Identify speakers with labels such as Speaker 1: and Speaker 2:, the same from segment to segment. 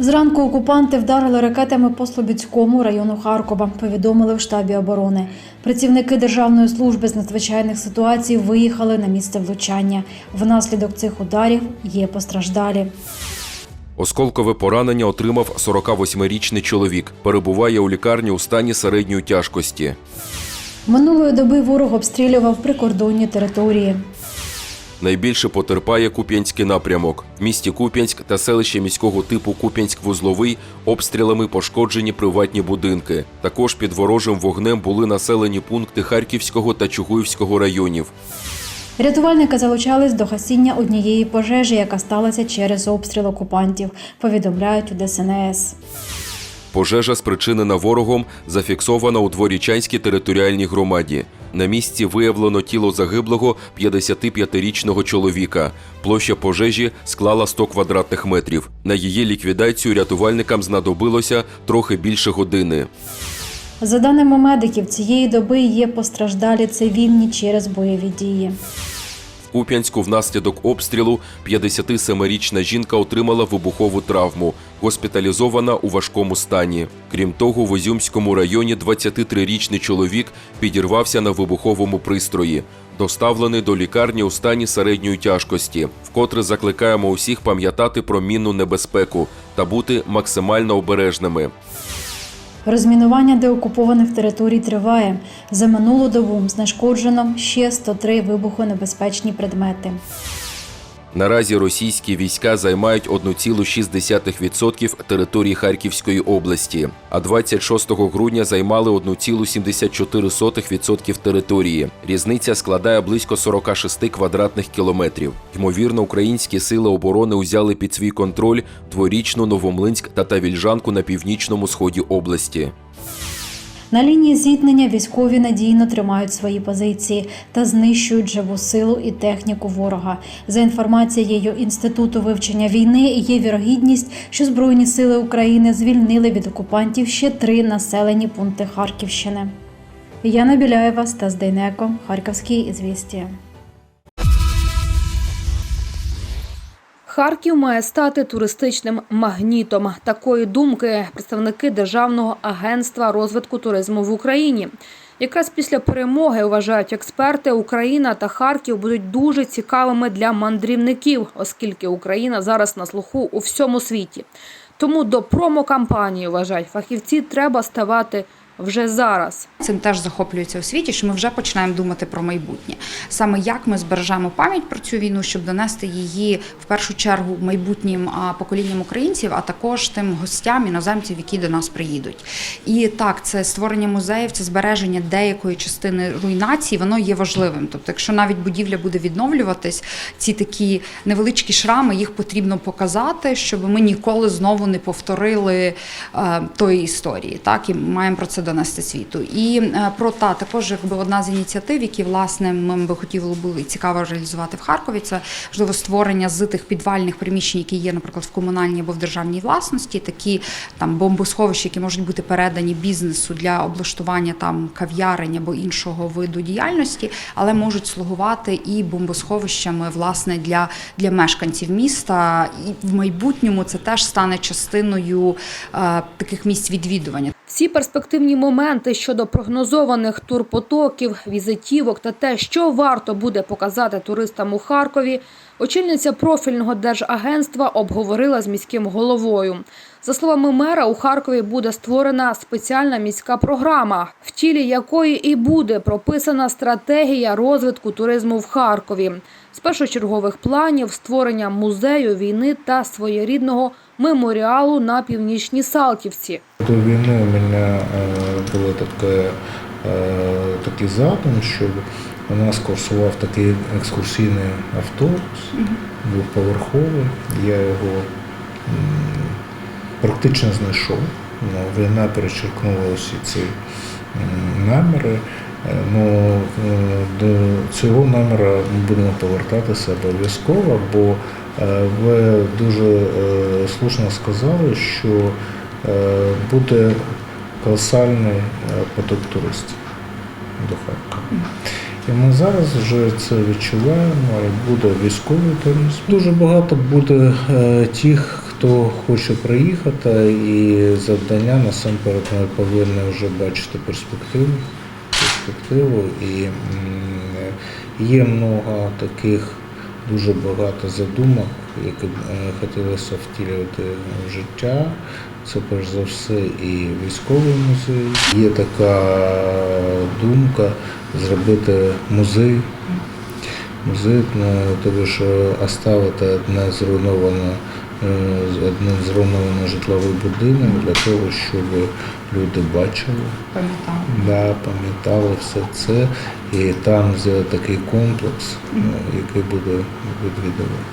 Speaker 1: Зранку окупанти вдарили ракетами по Слобідському району Харкова. Повідомили в штабі оборони. Працівники Державної служби з надзвичайних ситуацій виїхали на місце влучання. Внаслідок цих ударів є постраждалі.
Speaker 2: Осколкове поранення отримав 48-річний чоловік. Перебуває у лікарні у стані середньої тяжкості.
Speaker 1: Минулої доби ворог обстрілював прикордонні території.
Speaker 2: Найбільше потерпає Куп'янський напрямок. В місті Куп'янськ та селище міського типу Куп'янськ-Вузловий обстрілами пошкоджені приватні будинки. Також під ворожим вогнем були населені пункти Харківського та Чугуївського районів.
Speaker 1: Рятувальники залучались до гасіння однієї пожежі, яка сталася через обстріл окупантів. Повідомляють у ДСНС.
Speaker 2: Пожежа, спричинена ворогом, зафіксована у Дворічанській територіальній громаді. На місці виявлено тіло загиблого 55-річного чоловіка. Площа пожежі склала 100 квадратних метрів. На її ліквідацію рятувальникам знадобилося трохи більше години.
Speaker 1: За даними медиків, цієї доби є постраждалі цивільні через бойові дії.
Speaker 2: Куп'янську внаслідок обстрілу 57-річна жінка отримала вибухову травму, госпіталізована у важкому стані. Крім того, в Озюмському районі 23-річний чоловік підірвався на вибуховому пристрої. Доставлений до лікарні у стані середньої тяжкості. Вкотре закликаємо усіх пам'ятати про мінну небезпеку та бути максимально обережними.
Speaker 1: Розмінування деокупованих територій триває. За минулу добу знешкоджено ще 103 вибухонебезпечні предмети.
Speaker 2: Наразі російські війська займають 1,6% території Харківської області, а 26 грудня займали 1,74% території. Різниця складає близько 46 квадратних кілометрів. Ймовірно, українські сили оборони узяли під свій контроль дворічну Новомлинськ та Тавільжанку на північному сході області.
Speaker 1: На лінії зіткнення військові надійно тримають свої позиції та знищують живу силу і техніку ворога. За інформацією інституту вивчення війни, є вірогідність, що збройні сили України звільнили від окупантів ще три населені пункти Харківщини. Яна Біляєва, Стас Дейнеко, Харківські ізвістія.
Speaker 3: Харків має стати туристичним магнітом. Такої думки представники Державного агентства розвитку туризму в Україні. Якраз після перемоги вважають експерти, Україна та Харків будуть дуже цікавими для мандрівників, оскільки Україна зараз на слуху у всьому світі. Тому до промокампанії вважають фахівці, треба ставати вже зараз.
Speaker 4: Цим теж захоплюється у світі, що ми вже починаємо думати про майбутнє. Саме як ми збережемо пам'ять про цю війну, щоб донести її в першу чергу майбутнім поколінням українців, а також тим гостям, іноземців, які до нас приїдуть. І так, це створення музеїв, це збереження деякої частини руйнації, воно є важливим. Тобто, якщо навіть будівля буде відновлюватись, ці такі невеличкі шрами їх потрібно показати, щоб ми ніколи знову не повторили е, тої історії. Так і маємо про це донести світу. І е, про та також якби одна з ініціатив, які власне ми би хотіли були цікаво реалізувати в Харкові. Це можливо створення з тих підвальних приміщень, які є, наприклад, в комунальній або в державній власності, такі там бомбосховища, які можуть бути передані бізнесу для облаштування там кав'ярень або іншого виду діяльності, але можуть слугувати і бомбосховищами власне для, для мешканців міста. І в майбутньому це теж стане частиною е, таких місць відвідування.
Speaker 3: Всі перспективні моменти щодо прогнозованих турпотоків, візитівок та те, що варто буде показати туристам у Харкові, очільниця профільного держагентства обговорила з міським головою. За словами мера, у Харкові буде створена спеціальна міська програма, в тілі якої і буде прописана стратегія розвитку туризму в Харкові. З першочергових планів створення музею війни та своєрідного меморіалу на північній Салтівці.
Speaker 5: До війни у мене е, було таке, е, такий задум, щоб у нас курсував такий екскурсійний автобус, двоповерховий. Я його практично знайшов. Ну, Війна перечеркнула усі ці наміри. Е, Ну, е, до цього номера ми будемо повертатися обов'язково, бо е, ви дуже слушно сказали, що буде колосальний поток туристів до Харкова. І ми зараз вже це відчуваємо, і буде військовий туризм. Дуже багато буде тих, хто хоче приїхати, і завдання насамперед ми повинні вже бачити перспективу. Перспективу і є много таких дуже багато задумок, які б е, хотілося втілювати в життя. Це перш за все і військовий музей. Є така думка зробити музей. Музей, ну, тобто що оставити одне зруйноване, один зруйнований житловий будинок для того, щоб люди бачили,
Speaker 4: Пам'ятаю.
Speaker 5: да, пам'ятали все це, і там зробити такий комплекс, е, який буде відвідувати.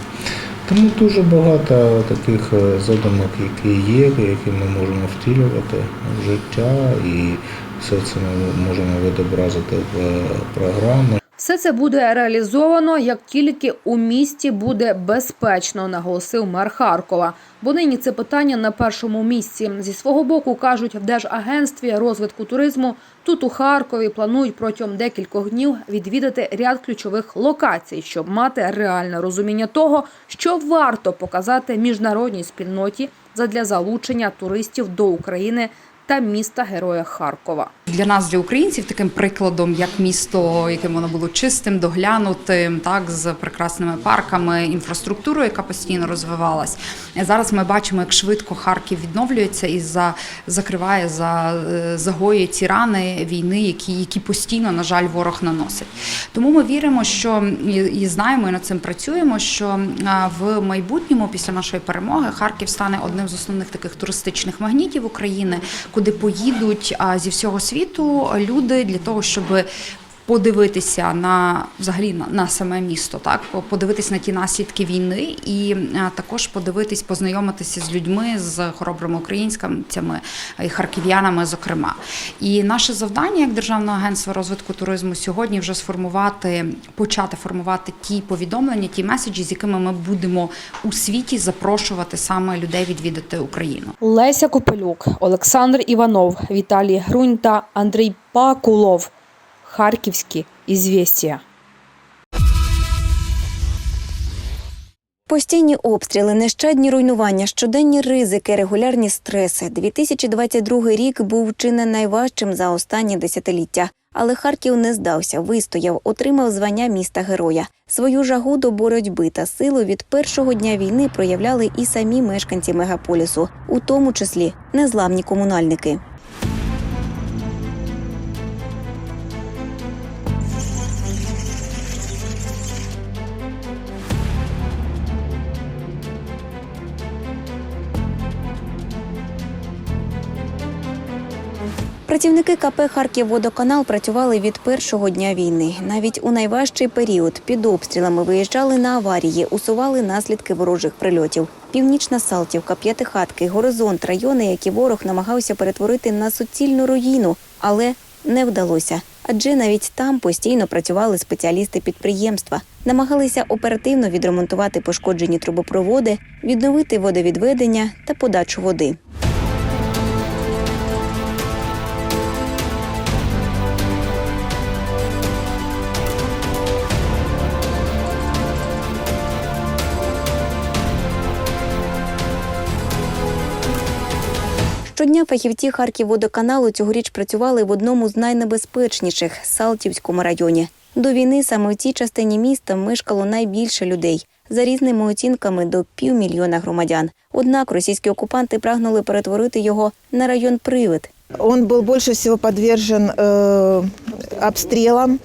Speaker 5: Тому дуже багато таких е, задумок, які є, які ми можемо втілювати в життя, і все це ми можемо відобразити в е, програмі.
Speaker 3: Все це буде реалізовано, як тільки у місті буде безпечно, наголосив мер Харкова. Бо нині це питання на першому місці. Зі свого боку кажуть в Держагентстві розвитку туризму. Тут у Харкові планують протягом декількох днів відвідати ряд ключових локацій, щоб мати реальне розуміння того, що варто показати міжнародній спільноті задля залучення туристів до України та міста Героя Харкова.
Speaker 4: Для нас, для українців, таким прикладом, як місто, яким воно було чистим, доглянутим, так з прекрасними парками, інфраструктурою, яка постійно розвивалась. Зараз ми бачимо, як швидко Харків відновлюється і за закриває, за е, загоює ці рани війни, які, які постійно, на жаль, ворог наносить. Тому ми віримо, що і, знаємо, і над цим працюємо. Що в майбутньому, після нашої перемоги, Харків стане одним з основних таких туристичних магнітів України, куди поїдуть зі всього світу люди для того, щоб подивитися на взагалі на, на саме місто, так подивитись на ті наслідки війни, і також подивитись, познайомитися з людьми, з хоробрими українцями і харків'янами, зокрема. І наше завдання як державного агентства розвитку туризму сьогодні вже сформувати, почати формувати ті повідомлення, ті меседжі, з якими ми будемо у світі запрошувати саме людей відвідати Україну.
Speaker 3: Леся Копелюк, Олександр Іванов, Віталій Грунь та Андрій Пакулов. Харківські ізвістія.
Speaker 6: Постійні обстріли, нещадні руйнування, щоденні ризики, регулярні стреси. 2022 рік був чи не найважчим за останні десятиліття. Але Харків не здався, вистояв, отримав звання міста героя. Свою жагу до боротьби та силу від першого дня війни проявляли і самі мешканці мегаполісу, у тому числі незламні комунальники. Працівники КП «Харківводоканал» працювали від першого дня війни. Навіть у найважчий період під обстрілами виїжджали на аварії, усували наслідки ворожих прильотів. Північна Салтівка, П'ятихатки, Горизонт райони, які ворог намагався перетворити на суцільну руїну, але не вдалося. Адже навіть там постійно працювали спеціалісти підприємства, намагалися оперативно відремонтувати пошкоджені трубопроводи, відновити водовідведення та подачу води. Щодня фахівці Харківводоканалу цьогоріч працювали в одному з найнебезпечніших Салтівському районі. До війни саме в цій частині міста мешкало найбільше людей за різними оцінками до півмільйона громадян. Однак російські окупанти прагнули перетворити його на район привид.
Speaker 7: Он был больше всего подвержен э, обстрелам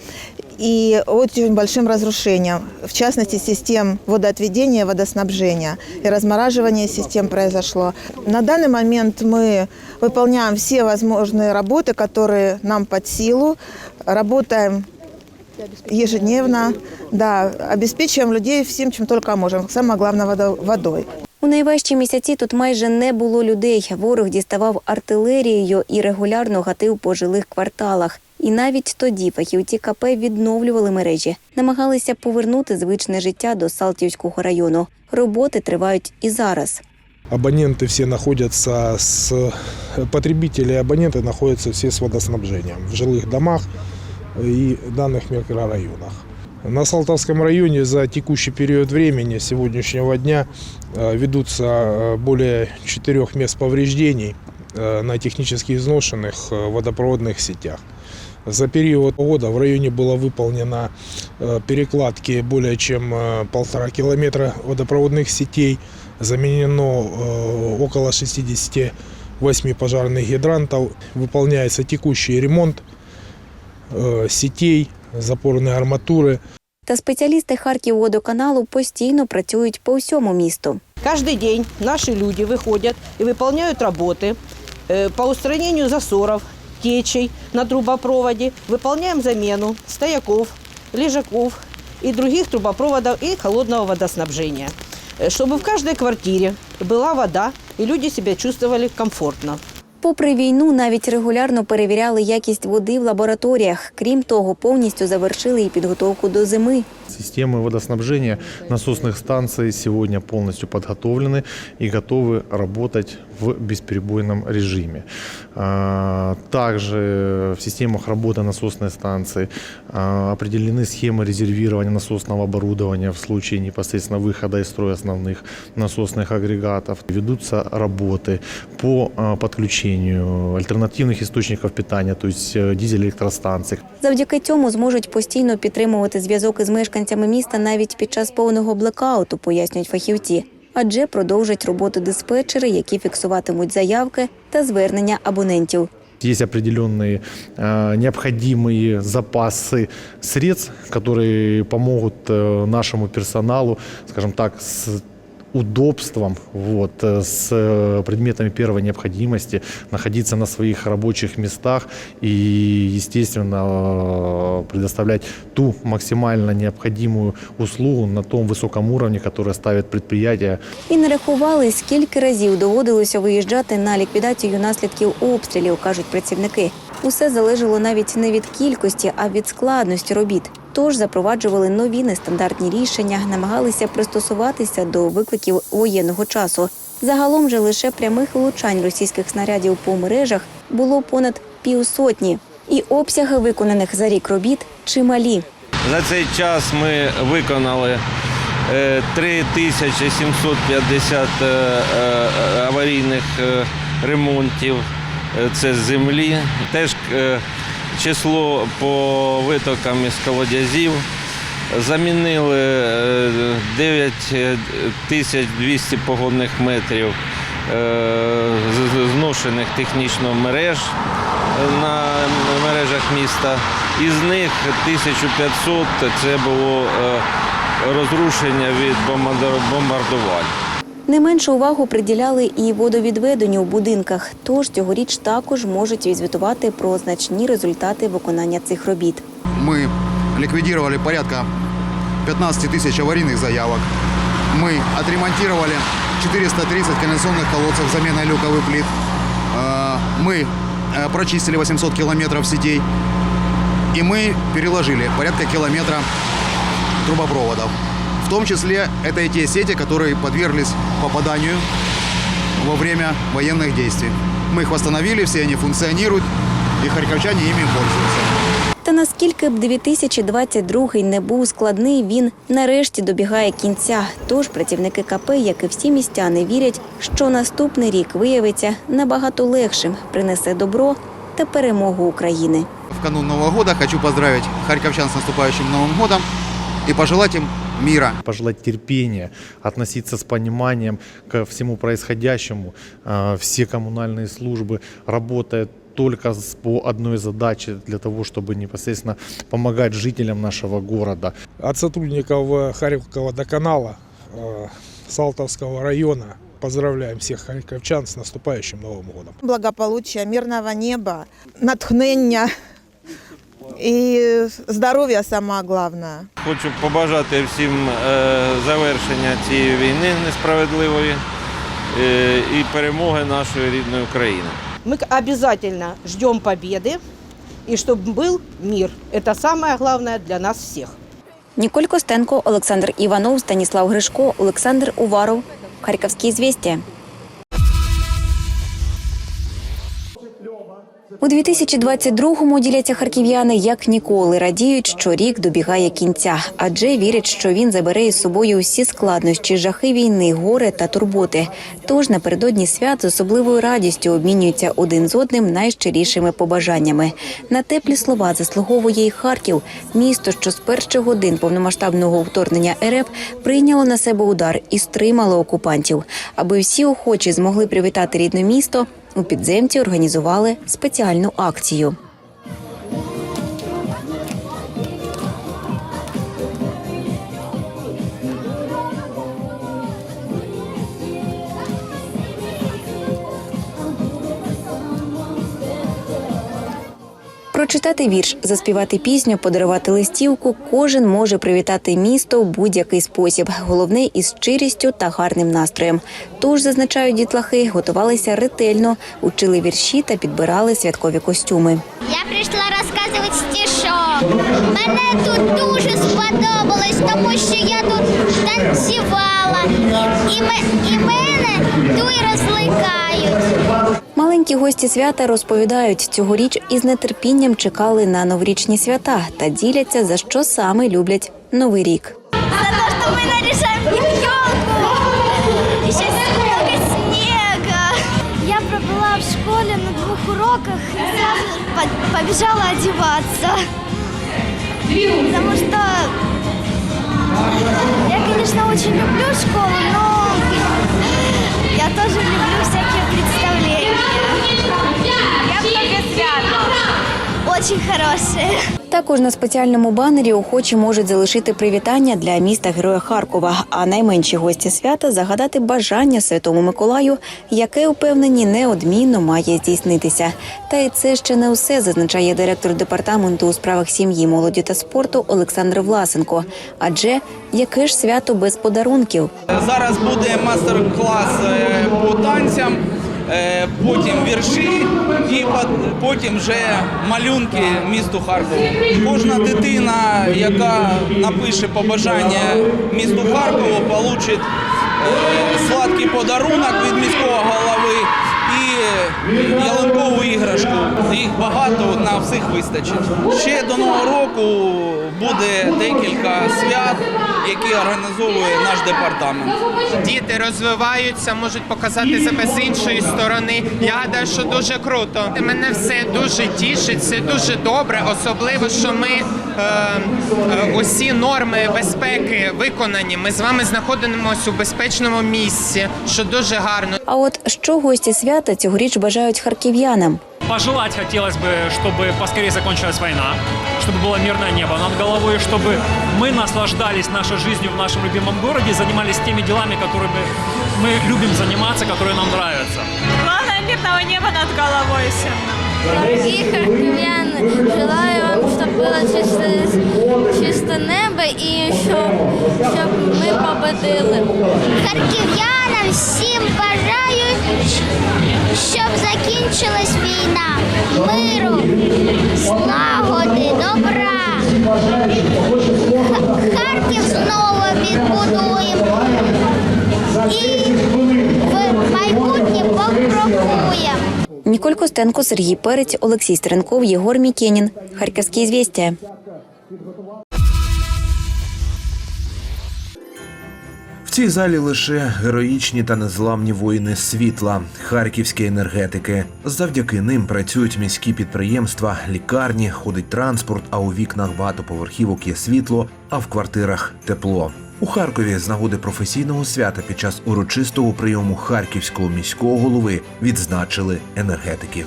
Speaker 7: и очень большим разрушениям, в частности, систем водоотведения, водоснабжения и размораживание систем произошло. На данный момент мы выполняем все возможные работы, которые нам под силу, работаем ежедневно, да, обеспечиваем людей всем, чем только можем, самое главное водо- водой.
Speaker 6: У найважчі місяці тут майже не було людей. Ворог діставав артилерією і регулярно гатив по жилих кварталах. І навіть тоді фахівці КП відновлювали мережі, намагалися повернути звичне життя до Салтівського району. Роботи тривають і зараз.
Speaker 8: Абоненты все находятся с... Потребители и абоненты находятся все с водоснабжением в жилых домах и данных микрорайонах. На Салтовском районе за текущий период времени с сегодняшнего дня э, ведутся э, более четырех мест повреждений э, на технически изношенных э, водопроводных сетях. За период года в районе было выполнено э, перекладки более чем э, полтора километра водопроводных сетей, заменено э, около 68 пожарных гидрантов, выполняется текущий ремонт э, сетей, запорные арматуры.
Speaker 6: Та спеціалісти Харківводоканалу постійно працюють по всьому місту.
Speaker 9: Каждый день наши люди выходят и выполняют работы э, по устранению засоров, течей на трубопроводе. Выполняем замену стояков, лежаков и других трубопроводов и холодного водоснабжения. Э, Чтобы в каждой квартире была вода и люди себя чувствовали комфортно.
Speaker 6: Попри війну, навіть регулярно перевіряли якість води в лабораторіях. Крім того, повністю завершили і підготовку до зими.
Speaker 10: Системы водоснабжения насосных станций сегодня полностью подготовлены и готовы работать в бесперебойном режиме. А, Также в системах работы насосной станции а, определены схемы резервирования насосного оборудования в случае непосредственно выхода из строя основных насосных агрегатов. Ведутся работы по а, подключению альтернативных источников питания, то есть э, дизель-электростанций,
Speaker 6: Завдяки цьому зможуть постійно підтримувати зв'язок із мешканцями міста навіть під час повного блекауту, пояснюють фахівці. Адже продовжать роботу диспетчери, які фіксуватимуть заявки та звернення абонентів.
Speaker 10: Есть определенные э, необходимые запасы средств, которые помогут э, нашему персоналу, скажем так, с удобством, вот, э, с э, предметами первой необходимости находиться на своих рабочих местах и, естественно, э, предоставлять ту максимально необходимую услугу на том высоком уровне, который ставит предприятие
Speaker 6: І не рахували, скільки разів доводилося виїжджати на ліквідацію наслідків обстрілів, кажуть працівники. Усе залежало навіть не від кількості, а від складності робіт. Тож запроваджували нові нестандартні рішення, намагалися пристосуватися до викликів воєнного часу. Загалом же лише прямих влучань російських снарядів по мережах було понад півсотні. І обсяги виконаних за рік робіт чималі.
Speaker 11: За цей час ми виконали е, 3750 е, е, аварійних е, ремонтів. Е, Це з землі. Теж число по витокам із колодязів. Замінили е, 9200 погодних метрів е, зношених технічно мереж на мережах міста. Із них 1500 це було е, розрушення від бомбарду- бомбардувань.
Speaker 6: Не меншу увагу приділяли і водовідведенню в будинках. Тож цьогоріч також можуть відзвітувати про значні результати виконання цих робіт.
Speaker 12: Мы ликвидировали порядка 15 тысяч аварийных заявок. Мы отремонтировали 430 канализационных колодцев с заменой люковых плит. Э, Мы э, прочистили 800 километров сетей. И мы переложили порядка километра трубопроводов. В том числе это и те сети, которые подверглись попаданию во время военных действий. Мы их восстановили, все они функционируют, и харьковчане ими пользуются.
Speaker 6: Та наскільки б 2022 не був складний, він нарешті добігає кінця. Тож працівники КП, як і всі містяни, вірять, що наступний рік виявиться набагато легшим, принесе добро та перемогу України.
Speaker 12: В канун Нового года хочу поздравить харьковчан с наступающим Новым годом и пожелать им мира.
Speaker 10: пожелать терпения, относиться с пониманием ко всему происходящему. А, Все коммунальные службы работают только по одной задаче для того, чтобы непосредственно помогать жителям нашего города.
Speaker 8: От сотрудников Харьковского водоканала э, Салтовского района поздравляем всех харьковчан с наступающим Новым годом.
Speaker 7: Благополуччя, мирного неба, натхнення і здоров'я саме головне.
Speaker 11: Хочу побажати всім е, завершення цієї війни несправедливої е, і перемоги нашої рідної України.
Speaker 9: Мы обязательно ждем победы и чтобы был мир. Это самое главное для нас всех.
Speaker 6: Ніколь Костенко, Олександр Іванов, Станіслав Гришко, Олександр Уваров. Харківські звістя. У 2022-му діляться харків'яни як ніколи радіють, що рік добігає кінця, адже вірять, що він забере із собою усі складнощі, жахи війни, горе та турботи. Тож напередодні свят з особливою радістю обмінюються один з одним найщирішими побажаннями. На теплі слова заслуговує і Харків, місто, що з перших годин повномасштабного вторгнення РФ прийняло на себе удар і стримало окупантів. Аби всі охочі змогли привітати рідне місто. У підземці організували спеціальну акцію. Прочитати вірш, заспівати пісню, подарувати листівку. Кожен може привітати місто в будь-який спосіб. Головне із щирістю та гарним настроєм. Тож зазначають дітлахи, готувалися ретельно, учили вірші та підбирали святкові костюми.
Speaker 13: Мене тут дуже сподобалось, тому що я тут танцювала. І, і, і мене тут розликають.
Speaker 6: Маленькі гості свята розповідають, цьогоріч із нетерпінням чекали на новорічні свята та діляться за що саме люблять новий рік.
Speaker 13: За те, що ми. І ще много снега. Я пробыла в школе на двух уроках и сразу по- побежала одеваться. Потому что я, конечно, очень люблю школу, но Очень хорошие.
Speaker 6: Також на спеціальному банері охочі можуть залишити привітання для міста Героя Харкова, а найменші гості свята загадати бажання Святому Миколаю, яке упевнені неодмінно має здійснитися. Та й це ще не усе, зазначає директор департаменту у справах сім'ї, молоді та спорту Олександр Власенко. Адже яке ж свято без подарунків?
Speaker 14: Зараз буде мастер-клас е, по танцям, потім вірші і потім вже малюнки місту Харкову. Кожна дитина, яка напише побажання місту Харкову, отримає сладкий подарунок від міського голови ялинкову іграшку. Їх багато на всіх вистачить. Ще до нового року буде декілька свят, які організовує наш департамент.
Speaker 15: Діти розвиваються, можуть показати себе з іншої сторони. Я гадаю, що дуже круто. Мене все дуже тішить, це дуже добре, особливо, що ми е, е, усі норми безпеки виконані. Ми з вами знаходимося у безпечному місці, що дуже гарно.
Speaker 6: А от що гості свята цьогоріч бажають харків'янам?
Speaker 16: Пожелать хотелось бы, чтобы поскорее закончилась война, чтобы было мирное небо над головой, чтобы мы наслаждались нашей жизнью в нашем любимом городе, занимались теми делами, которыми мы любим заниматься, которые нам нравятся.
Speaker 15: Главное мирного неба над головой всем.
Speaker 13: Дорогие харків'яни, желаю вам, щоб було чисте, небо і щоб, щоб ми победили. Харків'янам всім бажаю, щоб закінчилась війна, миру, злагоди, добра. Харків знову відбудуємо і в майбутнє покрокуємо.
Speaker 6: Ніколь Костенко, Сергій Перець, Олексій Стеренков, Єгор Мікенін. Харківські звістя.
Speaker 17: Цій залі лише героїчні та незламні воїни світла, харківські енергетики. Завдяки ним працюють міські підприємства, лікарні, ходить транспорт, а у вікнах багатоповерхівок є світло, а в квартирах тепло. У Харкові з нагоди професійного свята під час урочистого прийому харківського міського голови відзначили енергетиків.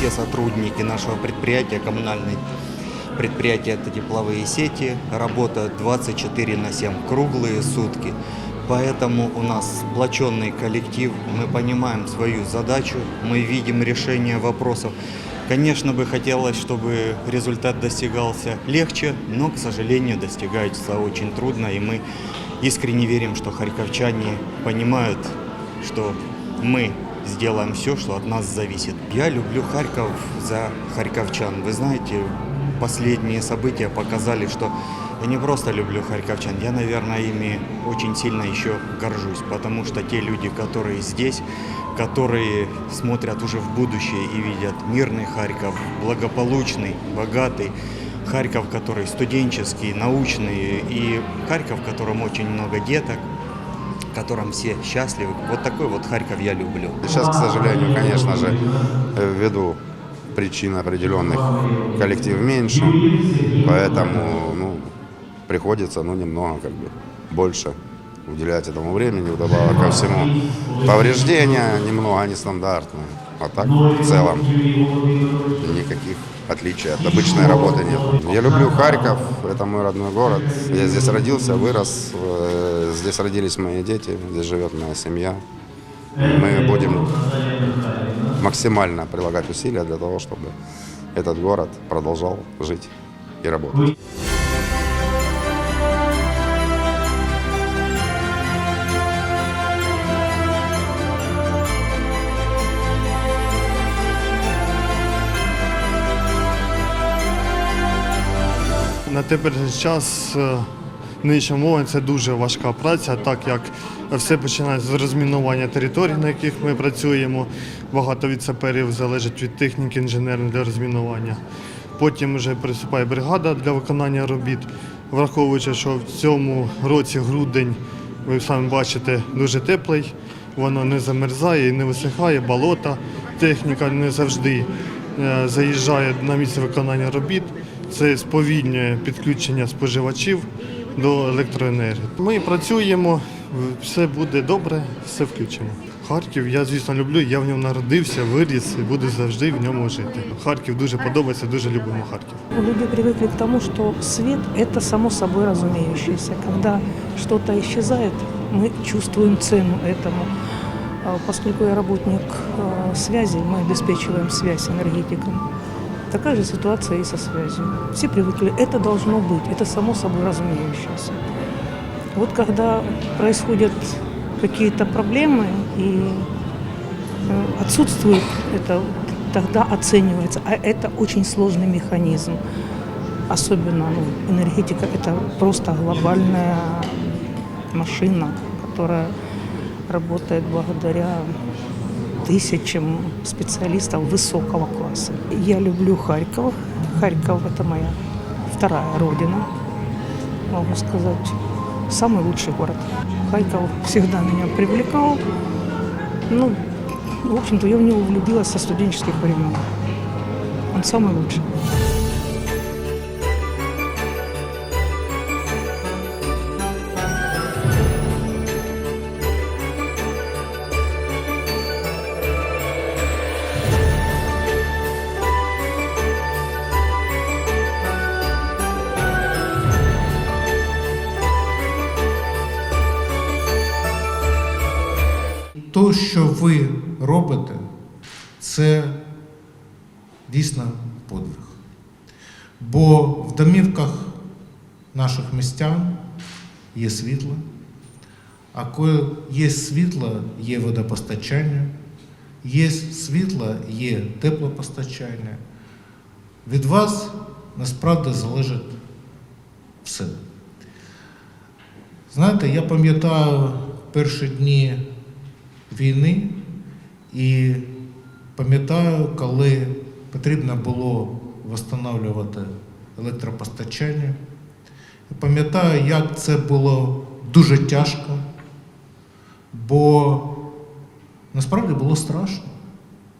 Speaker 18: Все сотрудники нашего предприятия, коммунальные предприятия, это тепловые сети, работают 24 на 7, круглые сутки. Поэтому у нас сплоченный коллектив, мы понимаем свою задачу, мы видим решение вопросов. Конечно бы хотелось, чтобы результат достигался легче, но, к сожалению, достигается очень трудно, и мы искренне верим, что харьковчане понимают, что мы сделаем все, что от нас зависит. Я люблю Харьков за харьковчан. Вы знаете, последние события показали, что я не просто люблю харьковчан, я, наверное, ими очень сильно еще горжусь, потому что те люди, которые здесь, которые смотрят уже в будущее и видят мирный Харьков, благополучный, богатый, Харьков, который студенческий, научный, и Харьков, в котором очень много деток, котором все счастливы. Вот такой вот Харьков я люблю.
Speaker 19: Сейчас, к сожалению, конечно же, э, ввиду причин определенных коллектив меньше, поэтому ну, приходится ну, немного как бы больше уделять этому времени, вдобавок ко всему. Повреждения немного нестандартные, а так в целом никаких отличий от обычной работы нет. Я люблю Харьков, это мой родной город. Я здесь родился, вырос, э, здесь родились мои дети, здесь живет моя семья. Мы будем максимально прилагать усилия для того, чтобы этот город продолжал жить и работать.
Speaker 20: На теперішній час е, нинішня мова це дуже важка праця, так як все починається з розмінування територій, на яких ми працюємо. Багато від саперів залежить від техніки інженерної для розмінування. Потім вже приступає бригада для виконання робіт, враховуючи, що в цьому році грудень, ви самі бачите, дуже теплий, воно не замерзає і не висихає, болота, техніка не завжди е, заїжджає на місце виконання робіт Це сповільнює підключення споживачів до електроенергії. Ми працюємо, все буде добре, все включимо. Харків я, звісно, люблю, я в ньому народився, виріс і буду завжди в ньому жити. Харків дуже подобається, дуже любимо Харків.
Speaker 21: Люди привыкли к тому, что свет – это само собой разумеющееся. Когда что-то исчезает, мы чувствуем цену этому. А Поскольку я работник э, связи, мы обеспечиваем связь энергетикам. Такая же ситуация и со связью. Все привыкли, это должно быть, это само собой разумеющееся. Вот когда происходят какие-то проблемы и э, отсутствует это, тогда оценивается. А это очень сложный механизм. Особенно ну, энергетика – это просто глобальная машина, которая работает благодаря тысячам специалистов высокого класса. Я люблю Харьков. Харьков – это моя вторая родина, могу сказать. Самый лучший город. Харьков всегда меня привлекал. Ну, в общем-то, я в него влюбилась со студенческих времен. Он самый лучший.
Speaker 5: Що ви робите, це дійсно подвиг. Бо в домівках наших містян є світло, а коли є світло, є водопостачання, є світло, є теплопостачання. Від вас насправді залежить все. Знаєте, я пам'ятаю перші дні війни і пам'ятаю, коли потрібно було встановлювати електропостачання. Пам'ятаю, як це було дуже тяжко, бо насправді було страшно.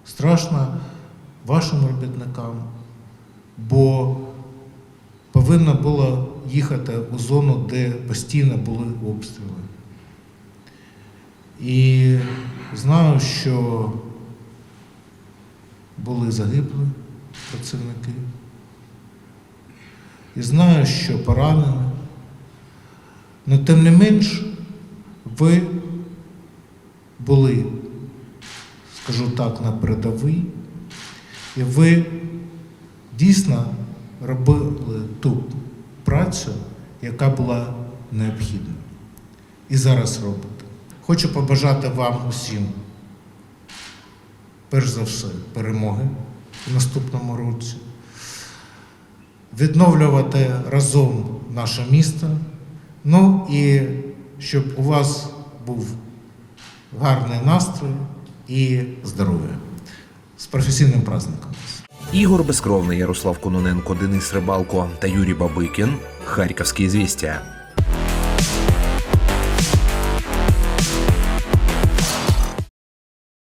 Speaker 5: Страшно вашим робітникам, бо повинно було їхати у зону, де постійно були обстріли. І знаю, що були загиблі працівники. І знаю, що поранені. Але тим не менш, ви були, скажу так, на передовій, і ви дійсно робили ту працю, яка була необхідна. І зараз робите. Хочу побажати вам усім перш за все, перемоги в наступному році, відновлювати разом наше місто. Ну і щоб у вас був гарний настрій і здоров'я. З професійним праздником!
Speaker 17: Ігор Безкровний, Ярослав Кононенко, Денис Рибалко та Юрій Бабикін. Харківські звістя.